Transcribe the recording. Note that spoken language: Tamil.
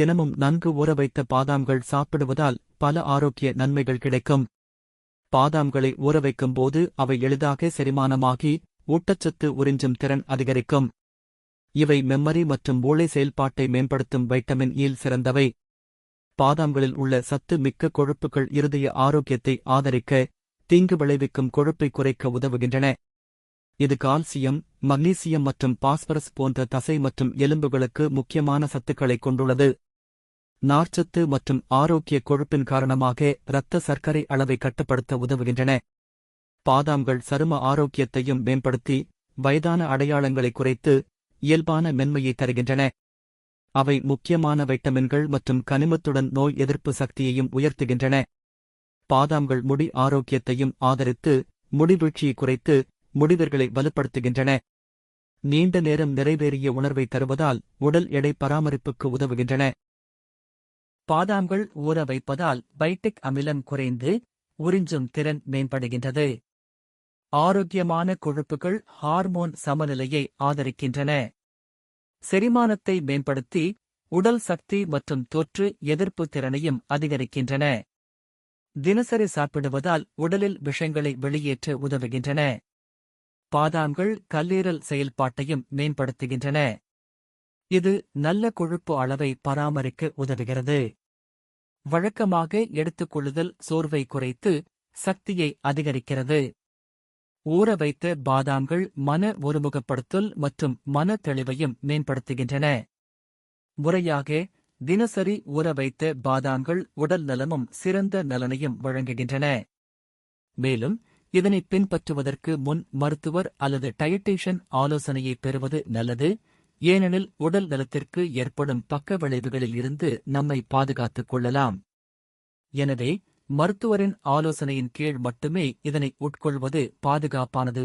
தினமும் நன்கு ஊற வைத்த பாதாம்கள் சாப்பிடுவதால் பல ஆரோக்கிய நன்மைகள் கிடைக்கும். பாதாம்களை ஊற வைக்கும் போது அவை எளிதாக செரிமானமாகி ஊட்டச்சத்து உறிஞ்சும் திறன் அதிகரிக்கும். இவை மெம்மரி மற்றும் மூளை செயல்பாட்டை மேம்படுத்தும் வைட்டமின் ஈல் சிறந்தவை. பாதாம்களில் உள்ள சத்து மிக்க கொழுப்புகள் இருதய ஆரோக்கியத்தை ஆதரிக்க தீங்கு விளைவிக்கும் கொழுப்பை குறைக்க உதவுகின்றன. இது கால்சியம் மக்னீசியம் மற்றும் பாஸ்பரஸ் போன்ற தசை மற்றும் எலும்புகளுக்கு முக்கியமான சத்துக்களைக் கொண்டுள்ளது. நார்ச்சத்து மற்றும் ஆரோக்கிய கொழுப்பின் காரணமாக இரத்த சர்க்கரை அளவை கட்டுப்படுத்த உதவுகின்றன. பாதாம்கள் சரும ஆரோக்கியத்தையும் மேம்படுத்தி வயதான அடையாளங்களை குறைத்து இயல்பான மென்மையை தருகின்றன. அவை முக்கியமான வைட்டமின்கள் மற்றும் கனிமத்துடன் நோய் எதிர்ப்பு சக்தியையும் உயர்த்துகின்றன. பாதாம்கள் முடி ஆரோக்கியத்தையும் ஆதரித்து முடிவீழ்ச்சியை குறைத்து முடிவர்களை வலுப்படுத்துகின்றன. நீண்ட நேரம் நிறைவேறிய உணர்வை தருவதால் உடல் எடை பராமரிப்புக்கு உதவுகின்றன. பாதாம்கள் ஊற வைப்பதால் பைட்டிக் அமிலம் குறைந்து உறிஞ்சும் திறன் மேம்படுகின்றது. ஆரோக்கியமான கொழுப்புகள் ஹார்மோன் சமநிலையை ஆதரிக்கின்றன. செரிமானத்தை மேம்படுத்தி உடல் சக்தி மற்றும் தொற்று எதிர்ப்பு திறனையும் அதிகரிக்கின்றன. தினசரி சாப்பிடுவதால் உடலில் விஷங்களை வெளியேற்ற உதவுகின்றன. பாதாம்கள் கல்லீரல் செயல்பாட்டையும் மேம்படுத்துகின்றன. இது நல்ல கொழுப்பு அளவை பராமரிக்க உதவுகிறது. வழக்கமாக எடுத்துக்கொள்ளுதல் சோர்வை குறைத்து சக்தியை அதிகரிக்கிறது. ஊற வைத்த பாதாம்கள் மன ஒருமுகப்படுத்தல் மற்றும் மன தெளிவையும் மேம்படுத்துகின்றன. முறையாக தினசரி ஊற வைத்த பாதாம்கள் உடல் நலமும் சிறந்த நலனையும் வழங்குகின்றன. மேலும் இதனை பின்பற்றுவதற்கு முன் மருத்துவர் அல்லது டயட்டீஷியன் ஆலோசனையை பெறுவது நல்லது. ஏனெனில் உடல் நலத்திற்கு ஏற்படும் பக்க விளைவுகளில் இருந்து நம்மை பாதுகாத்துக் கொள்ளலாம். எனவே மருத்துவரின் ஆலோசனையின் கீழ் மட்டுமே இதனை உட்கொள்வது பாதுகாப்பானது.